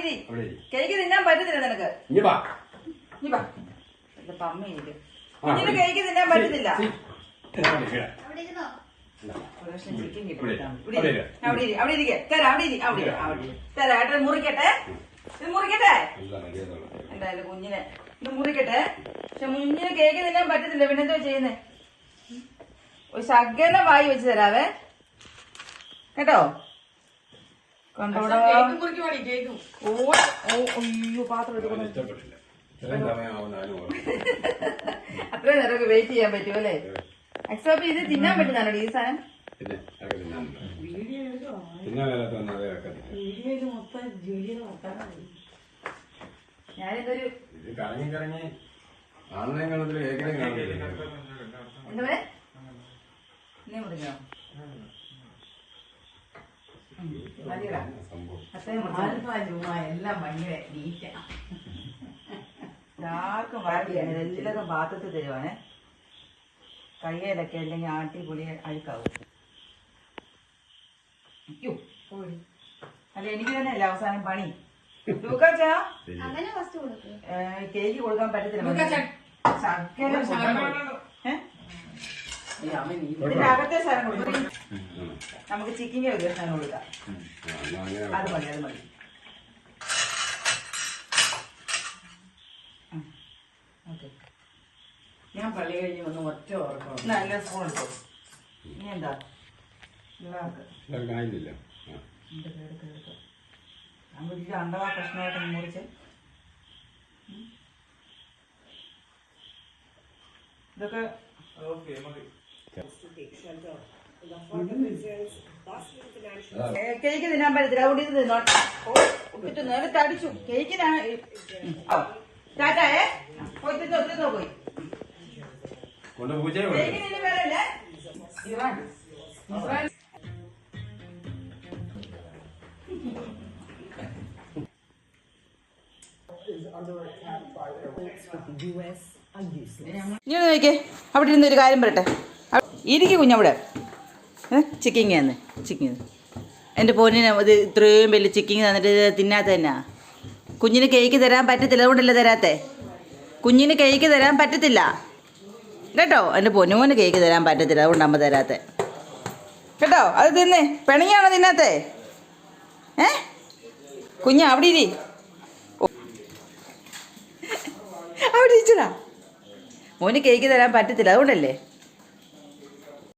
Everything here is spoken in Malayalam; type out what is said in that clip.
അവിടെ. ഇരി. കേക്ക് തിന്നാൻ പറ്റത്തില്ല നിനക്ക്. നീ വാ. ഇത് പമ്മ ഇരിക്കും കുഞ്ഞിന് ഇവിടെ. കേക്ക് തിന്നാൻ പറ്റത്തില്ല. അവിടെ ഇരി. അവിടെ അവിടെ അവിടെ ഇരിക്കെ. തരാം അവിടെ ഇരി അവിടെ അവിടെ തരാം ഏട്ടൻ മുറിക്കട്ടെ. ഇത് മുറിക്കട്ടെ. എന്തായാലും കുഞ്ഞിനെ ഇത് മുറിക്കട്ടെ. പക്ഷെ മുഞ്ഞിന് കേക്ക് തിന്നാൻ പറ്റത്തില്ല. പിന്നെ എന്തോ ചെയ്യുന്നേ? ഒരു ശകലം വായി വെച്ച് തരാവേ. കേട്ടോ? കണ്ടോടാ ഓ ഓ അയ്യോ പാത്രം എടുക്കണം അത്ര നേരമൊക്കെ വെയിറ്റ് ചെയ്യാൻ പറ്റുമോ അല്ലേ? അക്സോപ്പ് ഇത് തിന്നാൻ പറ്റുന്നതാണോ ഈ സാധനം? പിന്നെ അതൊക്കെ തിന്നാനുണ്ട്. തിന്നാൻ എല്ലാം ഭയങ്കര വാട്ടിയാണ് എല്ലാവർക്കും പാത്രത്തിൽ തരുവാണേ. കയ്യിലൊക്കെ അല്ലെങ്കിൽ ആട്ടി പുളി അഴുക്കാവും അല്ല എനിക്ക് തന്നെ അല്ല അവസാനം പണി. കേക്ക് കൊടുക്കാൻ പറ്റത്തില്ല. ശർക്കര? ഇതിന്റെ അകത്തെ സാധനം കൊടുക്കും. നമുക്ക് ചിക്കിന്റെ ഒരു സാധനം കൊടുക്കാം. അത് മതി അത് മതി. ഓക്കെ. ഞാൻ പള്ളി കഴിഞ്ഞ് വന്ന് ഒറ്റ ഉറക്കം നല്ല സ്പൂൺ എടുത്തോ ഇനി എന്താ? വലിയ അണ്ടവാ പ്രശ്നമായിട്ട് മുറിച്ച്. ഇതൊക്കെ ഓക്കെ ഏ, കേക്ക് തിന്നാൻ പറ്റത്തില്ല. അവിടെ ഇത് തിന്നോ. നേരത്തെ അടിച്ചു. കേക്കിനാ ടാറ്റായേ പോയി തിന്നോ തിന്നോ പോയി. ഒന്ന് നോക്കിയേ. അവിടെ ഇരുന്ന് ഒരു കാര്യം പറയട്ടെ. ഇരിക്കും കുഞ്ഞവിടെ. ചിക്കിങ് തന്നെ ചിക്കിങ്. എന്റെ പൊന്നിന് ഇത് ഇത്രയും വലിയ ചിക്കിങ് തന്നിട്ട് തിന്നാത്ത തന്നെ കുഞ്ഞിന് കേക്ക് തരാൻ പറ്റത്തില്ല അതുകൊണ്ടല്ലേ തരാത്തേ? കുഞ്ഞിന് കേക്ക് തരാൻ പറ്റത്തില്ല. കേട്ടോ? എന്റെ പൊന്നുമോന് കേക്ക് തരാൻ പറ്റത്തില്ല അതുകൊണ്ടമ്മ തരാത്തേ. കേട്ടോ? അത് തിന്നേ. പിണങ്ങിയാണോ തിന്നാത്തേ? ഏ? കുഞ്ഞ അവിടെ ഇരി. അവിടെ ഇരിച്ചടാ മോന് കേക്ക് തരാൻ പറ്റത്തില്ല അതുകൊണ്ടല്ലേ?